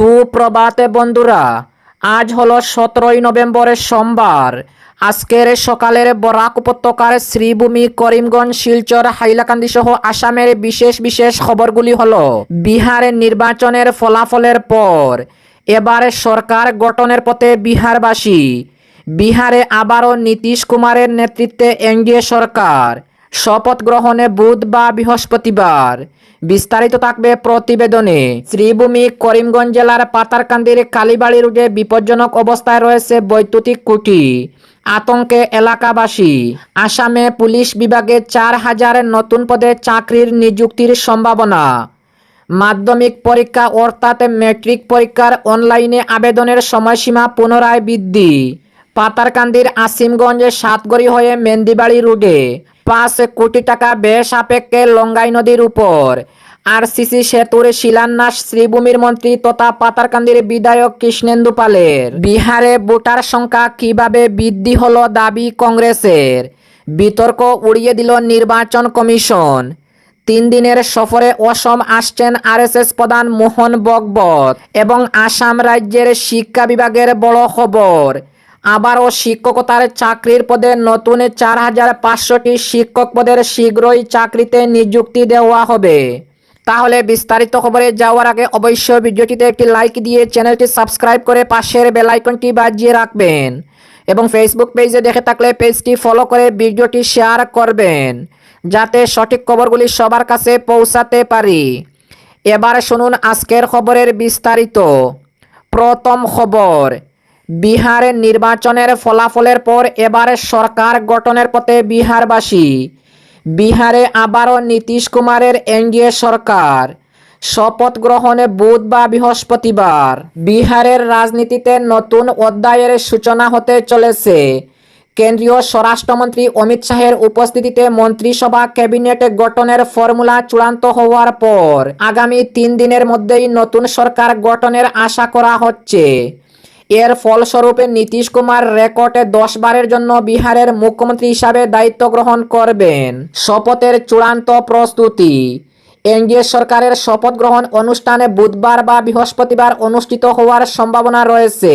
সুপ্রভাতে বন্ধুরা, আজ হলো সতেরোই নভেম্বরের সোমবার। আজকের সকালের বরাক উপত্যকার শ্রীভূমি করিমগঞ্জ, শিলচর হাইলাকান্দি সহ আসামের বিশেষ বিশেষ খবরগুলি হল বিহারের নির্বাচনের ফলাফলের পর, এবারে সরকার গঠনের পথে বিহারবাসী। বিহারে আবারও নীতিশ কুমারের নেতৃত্বে এনডিএ সরকার। শপথ গ্রহণে বুধ বা বৃহস্পতিবার। বিস্তারিত থাকবে প্রতিবেদনে। শ্রীভূমি করিমগঞ্জ জেলার পাতারকান্দির কালীবাড়ি রোডে বিপজ্জনক অবস্থায় রয়েছে বৈদ্যুতিক কুটি আতঙ্কে এলাকাবাসী। আসামে পুলিশ বিভাগে চার হাজার নতুন পদে চাকরির নিযুক্তির সম্ভাবনা। মাধ্যমিক পরীক্ষা অর্থাৎ ম্যাট্রিক পরীক্ষার অনলাইনে আবেদনের সময়সীমা পুনরায় বৃদ্ধি। পাতারকান্দির আসিমগঞ্জে সাতগড়ি হয়ে মেন্দিবাড়ি রোডে পাঁচ কোটি টাকা ব্যয় সাপেক্ষে লঙ্গাই নদীর উপর। আর আরসিসি সেতুর শিলান্যাস শ্রীভূমির মন্ত্রী তথা পাতারকান্দির বিধায়ক কৃষ্ণেন্দু পালের। বিহারে ভোটার সংখ্যা কীভাবে বৃদ্ধি হলো দাবি কংগ্রেসের। বিতর্ক উড়িয়ে দিল নির্বাচন কমিশন। তিন দিনের সফরে অসম আসছেন আরএসএস প্রধান মোহন বগবত এবং আসাম রাজ্যের শিক্ষা বিভাগের বড় খবর। আবারও শিক্ষকতার চাকরির পদে নতুন চার হাজার পাঁচশোটি শিক্ষক পদের শীঘ্রই চাকরিতে নিযুক্তি দেওয়া হবে। তাহলে বিস্তারিত খবরে যাওয়ার আগে অবশ্যই ভিডিওটিতে একটি লাইক দিয়ে চ্যানেলটি সাবস্ক্রাইব করে পাশের বেল আইকনটি বাজিয়ে রাখবেন এবং ফেসবুক পেজে দেখে থাকলে পেজটি ফলো করে ভিডিওটি শেয়ার করবেন, যাতে সঠিক খবরগুলি সবার কাছে পৌঁছাতে পারি। এবার শুনুন আজকের খবরের বিস্তারিত। প্রথম খবর বিহারের নির্বাচনের ফলাফলের পর এবারে সরকার গঠনের পথে বিহারবাসী। বিহারে আবারও নীতিশ কুমারের এনডিএ সরকার। শপথ গ্রহণে বুধ বা বৃহস্পতিবার। বিহারের রাজনীতিতে নতুন অধ্যায়ের সূচনা হতে চলেছে। কেন্দ্রীয় স্বরাষ্ট্রমন্ত্রী অমিত শাহের উপস্থিতিতে মন্ত্রিসভা ক্যাবিনেট গঠনের ফর্মুলা চূড়ান্ত হওয়ার পর আগামী তিন দিনের মধ্যেই নতুন সরকার গঠনের আশা করা হচ্ছে। এর ফলস্বরূপে নীতিশ কুমার রেকর্ডে দশ বারের জন্য বিহারের মুখ্যমন্ত্রী হিসাবে দায়িত্ব গ্রহণ করবেন। শপথের চূড়ান্ত প্রস্তুতি। এনডিএ সরকারের শপথ গ্রহণ অনুষ্ঠানে বুধবার বা বৃহস্পতিবার অনুষ্ঠিত হওয়ার সম্ভাবনা রয়েছে।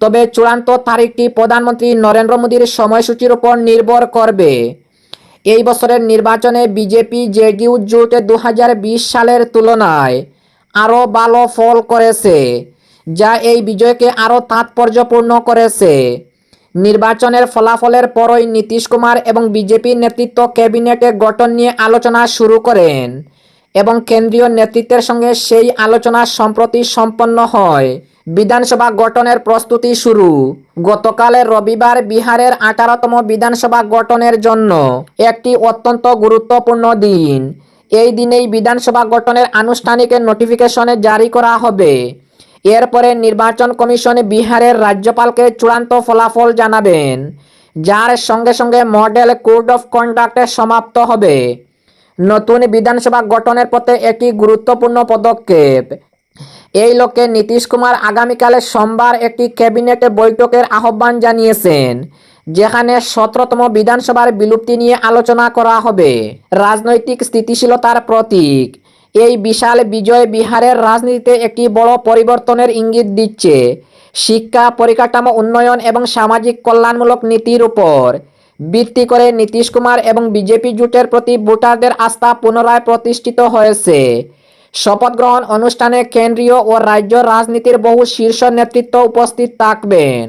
তবে চূড়ান্ত তারিখটি প্রধানমন্ত্রী নরেন্দ্র মোদীর সময়সূচির উপর নির্ভর করবে। এই বছরের নির্বাচনে বিজেপি জেডিউ জোট দু সালের তুলনায় আরও ভালো ফল করেছে। যা এই বিজয়কে আরও তাৎপর্যপূর্ণ করেছে। নির্বাচনের ফলাফলের পরই নীতিশ কুমার এবং বিজেপির নেতৃত্ব ক্যাবিনেটে গঠন নিয়ে আলোচনা শুরু করেন এবং কেন্দ্রীয় নেতৃত্বের সঙ্গে সেই আলোচনা সম্প্রতি সম্পন্ন হয়। বিধানসভা গঠনের প্রস্তুতি শুরু। গতকালের রবিবার বিহারের আঠারোতম বিধানসভা গঠনের জন্য একটি অত্যন্ত গুরুত্বপূর্ণ দিন। এই দিনেই বিধানসভা গঠনের আনুষ্ঠানিক নোটিফিকেশনে জারি করা হবে। এরপরে নির্বাচন কমিশন বিহারের রাজ্যপালকে চূড়ান্ত ফলাফল জানাবেন, যার সঙ্গে সঙ্গে মডেল কোড অফ কন্ডাক্টে সমাপ্ত হবে। নতুন বিধানসভা গঠনের পথে একটি গুরুত্বপূর্ণ পদক্ষেপ। এই লক্ষ্যে নীতিশ কুমার আগামীকালে সোমবার একটি ক্যাবিনেট বৈঠকের আহ্বান জানিয়েছেন, যেখানে সতেরোতম বিধানসভার বিলুপ্তি নিয়ে আলোচনা করা হবে। রাজনৈতিক স্থিতিশীলতার প্রতীক এই বিশাল বিজয় বিহারের রাজনীতিতে একটি বড় পরিবর্তনের ইঙ্গিত দিচ্ছে। শিক্ষা, পরিকাঠামো উন্নয়ন এবং সামাজিক কল্যাণমূলক নীতির উপর। ভিত্তি করে নীতিশ কুমার এবং বিজেপি জোটের প্রতি ভোটারদের আস্থা পুনরায় প্রতিষ্ঠিত হয়েছে। শপথ গ্রহণ অনুষ্ঠানে কেন্দ্রীয় ও রাজ্য রাজনীতির বহু শীর্ষ নেতৃত্ব উপস্থিত থাকবেন।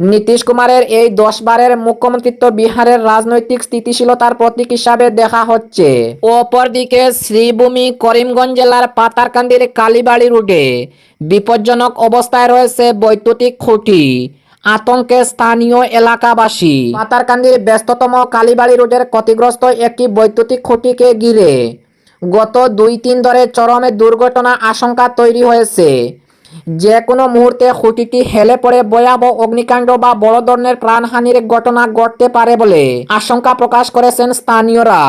নীতিশ কুমারের এই দশ বারের মুখ্যমন্ত্রিত্ব বিহারের রাজনৈতিক স্থিতিশীলতার প্রতীক হিসাবে দেখা হচ্ছে। অপরদিকে শ্রীভূমি করিমগঞ্জ জেলার পাতারকান্দির কালীবাড়ি রোডে বিপজ্জনক অবস্থায় রয়েছে বৈদ্যুতিক খুঁটি, আতঙ্কে স্থানীয় এলাকাবাসী। পাতারকান্দির ব্যস্ততম কালীবাড়ি রোডের ক্ষতিগ্রস্ত একটি বৈদ্যুতিক খুঁটিকে ঘিরে গত দুই তিন ধরে চরমে দুর্ঘটনা আশঙ্কা তৈরি হয়েছে। যে কোনো মুহূর্তে খুঁটিটি হেলে পড়ে ভয়াবহ অগ্নিকাণ্ড বা বড় ধরনের প্রাণহানির ঘটনা ঘটতে পারে বলে আশঙ্কা প্রকাশ করেছেন স্থানীয়রা।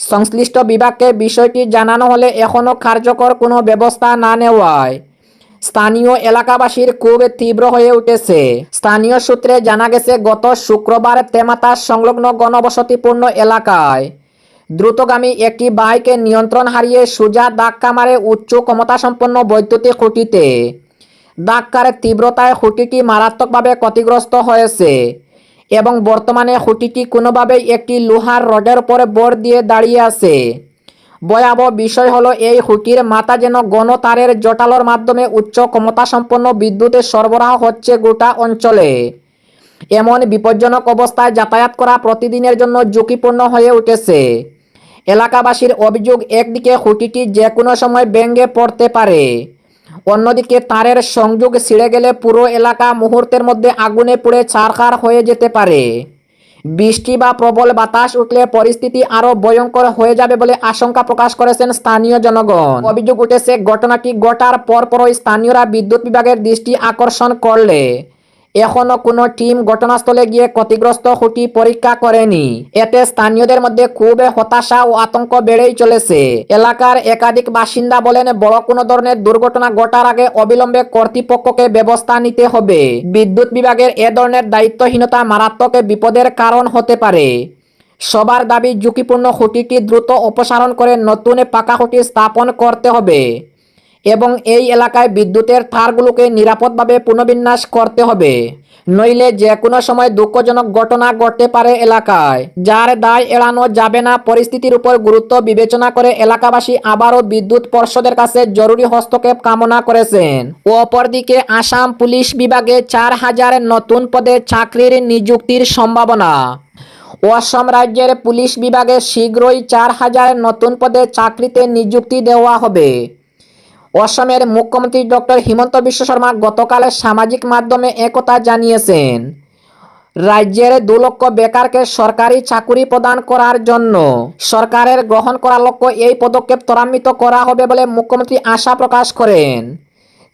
সংশ্লিষ্ট বিভাগকে বিষয়টি জানানো হলে এখনও কার্যকর কোনো ব্যবস্থা না নেওয়ায়। স্থানীয় এলাকাবাসীর খুব তীব্র হয়ে উঠেছে। স্থানীয় সূত্রে জানা গেছে, গত শুক্রবার তেমাতা সংলগ্ন গণবসতিপূর্ণ এলাকায় দ্রুতগামী একটি বাইকে নিয়ন্ত্রণ হারিয়ে সোজা ধাক্কা মারে উচ্চ ক্ষমতাসম্পন্ন বৈদ্যুতিক খুঁটিতে। ধাক্কার তীব্রতায় খুঁটিটি মারাত্মকভাবে ক্ষতিগ্রস্ত হয়েছে এবং বর্তমানে খুঁটিটি কোনোভাবেই একটি লোহার রডের উপরে বর দিয়ে দাঁড়িয়ে আছে। ভয়াবহ বিষয় হলো এই খুঁটির মাথা যেন গণতারের জটালোর মাধ্যমে উচ্চ ক্ষমতাসম্পন্ন বিদ্যুতের সরবরাহ হচ্ছে গোটা অঞ্চলে। এমন বিপজ্জনক অবস্থায় যাতায়াত করা প্রতিদিনের জন্য ঝুঁকিপূর্ণ হয়ে উঠেছে। এলাকাবাসীর অভিযোগ, একদিকে খুঁটিটি যে কোনো সময় ভেঙে পড়তে পারে, অন্যদিকে তারের সংযোগ ছিঁড়ে গেলে পুরো এলাকা মুহূর্তের মধ্যে আগুনে পুড়ে ছারখার হয়ে যেতে পারে। বৃষ্টি বা প্রবল বাতাস উঠলে পরিস্থিতি আরও ভয়ঙ্কর হয়ে যাবে বলে আশঙ্কা প্রকাশ করেছেন স্থানীয় জনগণ। অভিযোগ উঠেছে, ঘটনাটি ঘটার পরপরই স্থানীয়রা বিদ্যুৎ বিভাগের দৃষ্টি আকর্ষণ করলে এখনও কোনো টিম ঘটনাস্থলে গিয়ে ক্ষতিগ্রস্ত খুঁটি পরীক্ষা করেনি। এতে স্থানীয়দের মধ্যে খুব হতাশা ও আতঙ্ক বেড়েই চলেছে। এলাকার একাধিক বাসিন্দা বলেন, বড় কোনো ধরনের দুর্ঘটনা ঘটার আগে অবিলম্বে কর্তৃপক্ষকে ব্যবস্থা নিতে হবে। বিদ্যুৎ বিভাগের এ ধরনের দায়িত্বহীনতা মারাত্মক বিপদের কারণ হতে পারে। সবার দাবি ঝুঁকিপূর্ণ খুঁটিটি দ্রুত অপসারণ করে নতুন পাকা খুঁটি স্থাপন করতে হবে। এবং এই এলাকায় বিদ্যুতের তারগুলোকে নিরাপদভাবে পুনর্বিন্যাস করতে হবে। নইলে যে কোনো সময় দুঃখজনক ঘটনা ঘটতে পারে এলাকায়, যার দায় এড়ানো যাবে না। পরিস্থিতির উপর গুরুত্ব বিবেচনা করে এলাকাবাসী আবারও বিদ্যুৎ পর্ষদের কাছে জরুরি হস্তক্ষেপ কামনা করেছেন। অপরদিকে আসাম পুলিশ বিভাগে চার হাজার নতুন পদে চাকরির নিযুক্তির সম্ভাবনা। অসম রাজ্যের পুলিশ বিভাগে শীঘ্রই চার হাজার নতুন পদে চাকরিতে নিযুক্তি দেওয়া হবে। অসমের মুখ্যমন্ত্রী ডক্টর হিমন্ত বিশ্ব শর্মা গতকাল সামাজিক মাধ্যমে একথা জানিয়েছেন। রাজ্যের দু লক্ষ বেকারকে সরকারি চাকুরি প্রদান করার জন্য সরকারের গ্রহণ করা লক্ষ্য এই পদক্ষেপ ত্বরান্বিত করা হবে বলে মুখ্যমন্ত্রী আশা প্রকাশ করেন।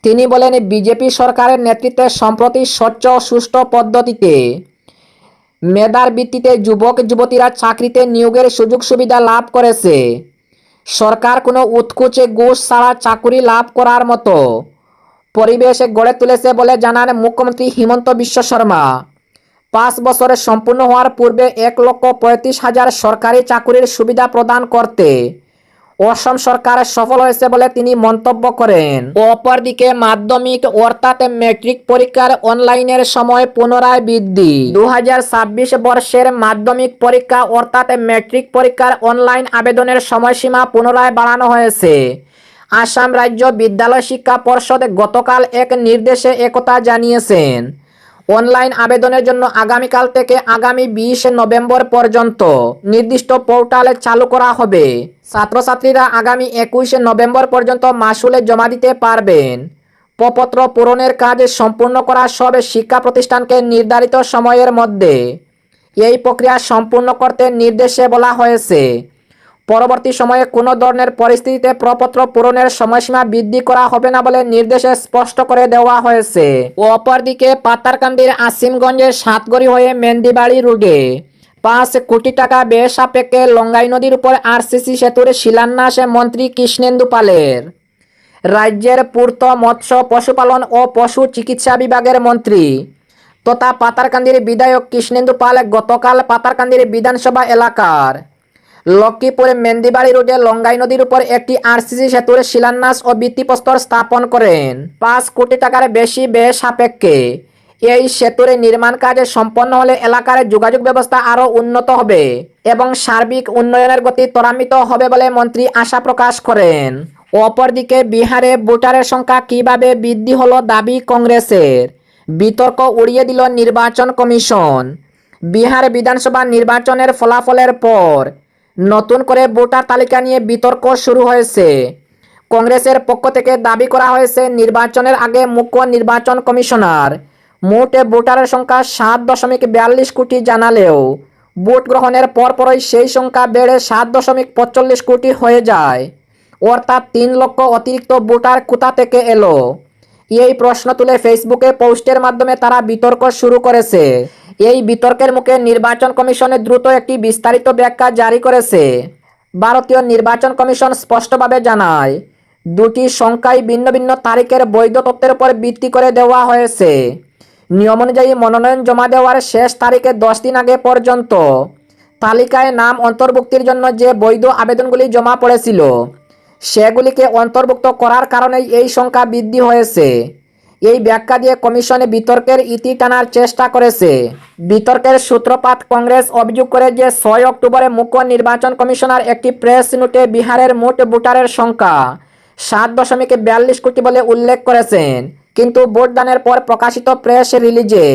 তিনি বলেন, বিজেপি সরকারের নেতৃত্বে সম্প্রতি স্বচ্ছ সুষ্ঠু পদ্ধতিতে মেধার ভিত্তিতে যুবক যুবতীরা চাকরিতে নিয়োগের সুযোগ সুবিধা লাভ করেছে। সরকার কোনো উৎকুচে গুষ ছাড়া চাকুরি লাভ করার মতো। পরিবেশ গড়ে তুলেছে বলে জানান মুখ্যমন্ত্রী হিমন্ত বিশ্ব শর্মা। পাঁচ বছরে সম্পূর্ণ হওয়ার পূর্বে এক লক্ষ পঁয়ত্রিশ হাজার সরকারি চাকুরির সুবিধা প্রদান করতে অসম সরকার সফল হয়েছে বলে তিনি মন্তব্য করেন। অপরদিকে মাধ্যমিক অর্থাৎ মেট্রিক পরীক্ষার অনলাইনের সময় পুনরায় বৃদ্ধি। দু হাজার ছাব্বিশ বর্ষের মাধ্যমিক পরীক্ষা অর্থাৎ মেট্রিক পরীক্ষার অনলাইন আবেদনের সময়সীমা পুনরায় বাড়ানো হয়েছে। আসাম রাজ্য বিদ্যালয় শিক্ষা পর্ষদ গতকাল এক নির্দেশে একথা জানিয়েছেন। অনলাইন আবেদনের জন্য আগামীকাল থেকে আগামী বিশ নভেম্বর পর্যন্ত নির্দিষ্ট পোর্টালে চালু করা হবে। ছাত্রছাত্রীরা আগামী একুশে নভেম্বর পর্যন্ত মাসুলে জমা দিতে পারবেন। প্রপত্র পূরণের কাজ সম্পূর্ণ করা সব শিক্ষা প্রতিষ্ঠানকে নির্ধারিত সময়ের মধ্যে। এই প্রক্রিয়া সম্পূর্ণ করতে নির্দেশে বলা হয়েছে। পরবর্তী সময়ে কোনো ধরনের পরিস্থিতিতে প্রপত্র পূরণের সময়সীমা বৃদ্ধি করা হবে না বলে নির্দেশে স্পষ্ট করে দেওয়া হয়েছে। অপরদিকে পাতারকান্দির আসিমগঞ্জের সাতগড়ি হয়ে মেন্দিবাড়ি রোডে পাঁচ কোটি টাকা ব্যয় সাপেক্ষে লঙ্গাই নদীর উপর আরসিসি সেতুর শিলান্যাসে মন্ত্রী কৃষ্ণেন্দু পালের। রাজ্যের পূর্ত মৎস্য, পশুপালন ও পশু চিকিৎসা বিভাগের মন্ত্রী তথা পাতারকান্দির বিধায়ক কৃষ্ণেন্দু পাল গতকাল পাতারকান্দির বিধানসভা এলাকার লক্ষ্মীপুরে মেন্দিবাড়ি রোডে লঙ্গাই নদীর উপর একটি আরসিসি সেতুর শিলান্যাস ও ভিত্তিপ্রস্তর স্থাপন করেন। পাঁচ কোটি টাকার বেশি ব্যয় সাপেক্ষে। এই সেতুর নির্মাণ কাজ সম্পন্ন হলে এলাকার যোগাযোগ ব্যবস্থা আরও উন্নত হবে এবং সার্বিক উন্নয়নের গতি ত্বরান্বিত হবে বলে মন্ত্রী আশা প্রকাশ করেন। অপরদিকে বিহারে ভোটারের সংখ্যা কীভাবে বৃদ্ধি হলো দাবি কংগ্রেসের। বিতর্ক উড়িয়ে দিল নির্বাচন কমিশন। বিহার বিধানসভা নির্বাচনের ফলাফলের পর নতুন করে ভোটার তালিকা নিয়ে বিতর্ক শুরু হয়েছে। কংগ্রেসের পক্ষ থেকে দাবি করা হয়েছে, নির্বাচনের আগে মুখ্য নির্বাচন কমিশনার মোট ভোটারের সংখ্যা সাত দশমিক বিয়াল্লিশ কোটি জানালেও ভোট গ্রহণের পরপরই সেই সংখ্যা বেড়ে সাত দশমিক পঁচল্লিশ কোটি হয়ে যায়। অর্থাৎ তিন লক্ষ অতিরিক্ত ভোটার কোথা থেকে এলো? এই প্রশ্ন তুলে ফেসবুকে পোস্টের মাধ্যমে তারা বিতর্ক শুরু করেছে। এই বিতর্কের মুখে নির্বাচন কমিশনে দ্রুত একটি বিস্তারিত ব্যাখ্যা জারি করেছে। ভারতীয় নির্বাচন কমিশন স্পষ্টভাবে জানায়, দুটি সংখ্যাই ভিন্ন ভিন্ন তারিখের বৈধ তথ্যের উপর ভিত্তি করে দেওয়া হয়েছে। নিয়ম অনুযায়ী মনোনয়ন জমা দেওয়ার শেষ তারিখে দশ দিন আগে পর্যন্ত তালিকায় নাম অন্তর্ভুক্তির জন্য যে বৈধ আবেদনগুলি জমা পড়েছিল সেগুলিকে অন্তর্ভুক্ত করার কারণেই এই সংখ্যা বৃদ্ধি হয়েছে। এই ব্যাখ্যা দিয়ে কমিশনে বিতর্কের ইতি টানার চেষ্টা করেছে। বিতর্কের সূত্রপাত কংগ্রেস অভিযোগ করে যে ছয় অক্টোবরে মুখ্য নির্বাচন কমিশনার একটি প্রেস নোটে বিহারের মোট ভোটারের সংখ্যা সাত দশমিক বিয়াল্লিশ কোটি বলে উল্লেখ করেছেন। কিন্তু ভোটদানের পর প্রকাশিত প্রেস রিলিজে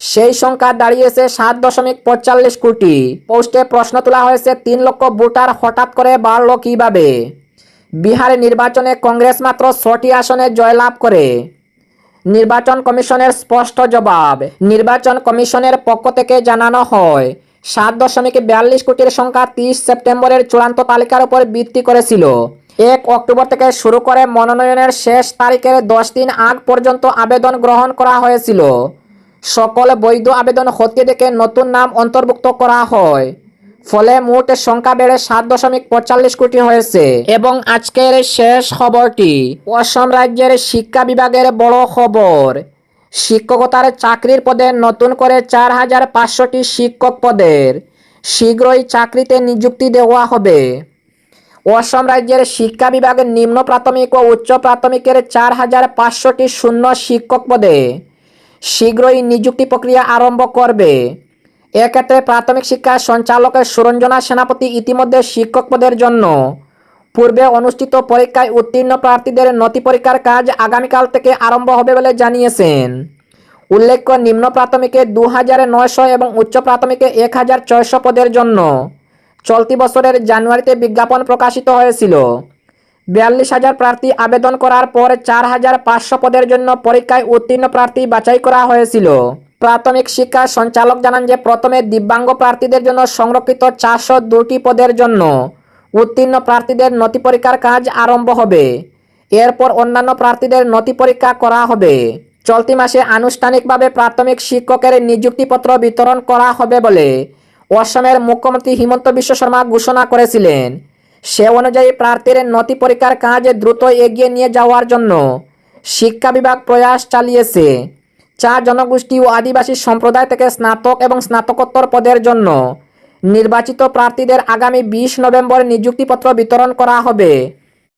সেই সংখ্যা দাঁড়িয়েছে সাত দশমিক পঁয়তাল্লিশ কোটি। পোস্টে প্রশ্ন তোলা হয়েছে, তিন লক্ষ ভোটার হঠাৎ করে বাড়ল কীভাবে? বিহারে নির্বাচনে কংগ্রেস মাত্র ছটি আসনে জয়লাভ করে। নির্বাচন কমিশনের স্পষ্ট জবাব, নির্বাচন কমিশনের পক্ষ থেকে জানানো হয়, সাত দশমিক বিয়াল্লিশ কোটির সংখ্যা তিরিশ সেপ্টেম্বরের চূড়ান্ত তালিকার উপর ভিত্তি করেছিল। এক অক্টোবর থেকে শুরু করে মনোনয়নের শেষ তারিখের দশ দিন আগ পর্যন্ত আবেদন গ্রহণ করা হয়েছিল। সকল বৈধ আবেদন হতে দেখে নতুন নাম অন্তর্ভুক্ত করা হয়। ফলে মোট সংখ্যা বেড়ে সাত দশমিক পঁয়তাল্লিশ কোটি হয়েছে। এবং আজকের শেষ খবরটি অসম রাজ্যের শিক্ষা বিভাগের বড় খবর। শিক্ষকতার চাকরির পদে নতুন করে চার হাজার পাঁচশোটি শিক্ষক পদের শীঘ্রই চাকরিতে নিযুক্তি দেওয়া হবে। অসম রাজ্যের শিক্ষা বিভাগের নিম্ন প্রাথমিক ও উচ্চ প্রাথমিকের চার হাজার পাঁচশোটি শূন্য শিক্ষক পদে শীঘ্রই নিযুক্তি প্রক্রিয়া আরম্ভ করবে। এক্ষেত্রে প্রাথমিক শিক্ষা সঞ্চালকের সুরঞ্জনা সেনাপতি ইতিমধ্যে শিক্ষক পদের জন্য। পূর্বে অনুষ্ঠিত পরীক্ষায় উত্তীর্ণ প্রার্থীদের নথি পরীক্ষার কাজ আগামীকাল থেকে আরম্ভ হবে বলে জানিয়েছেন। উল্লেখ্য, নিম্ন প্রাথমিকে দু হাজার নয়শো এবং উচ্চ প্রাথমিকে এক হাজার ছয়শো পদের জন্য চলতি বছরের জানুয়ারিতে বিজ্ঞাপন প্রকাশিত হয়েছিল। বিয়াল্লিশ হাজার প্রার্থী আবেদন করার পর চার হাজার পাঁচশো পদের জন্য পরীক্ষায় উত্তীর্ণ প্রার্থী বাছাই করা হয়েছিল। প্রাথমিক শিক্ষা সঞ্চালক জানান যে প্রথমে দিব্যাঙ্গ প্রার্থীদের জন্য সংরক্ষিত চারশো দুটি পদের জন্য উত্তীর্ণ প্রার্থীদের নথি পরীক্ষার কাজ আরম্ভ হবে। এরপর অন্যান্য প্রার্থীদের নথি পরীক্ষা করা হবে। চলতি মাসে আনুষ্ঠানিকভাবে প্রাথমিক শিক্ষকের নিযুক্তিপত্র বিতরণ করা হবে বলে অসমের মুখ্যমন্ত্রী হিমন্ত বিশ্ব শর্মা ঘোষণা করেছিলেন। সে অনুযায়ী প্রার্থীর নথি পরীক্ষার কাজ দ্রুত এগিয়ে নিয়ে যাওয়ার জন্য শিক্ষা বিভাগ প্রয়াস চালিয়েছে। চা জনগোষ্ঠী ও আদিবাসী সম্প্রদায় থেকে স্নাতক এবং স্নাতকোত্তর পদের জন্য নির্বাচিত প্রার্থীদের আগামী বিশ নভেম্বর নিযুক্তিপত্র বিতরণ করা হবে।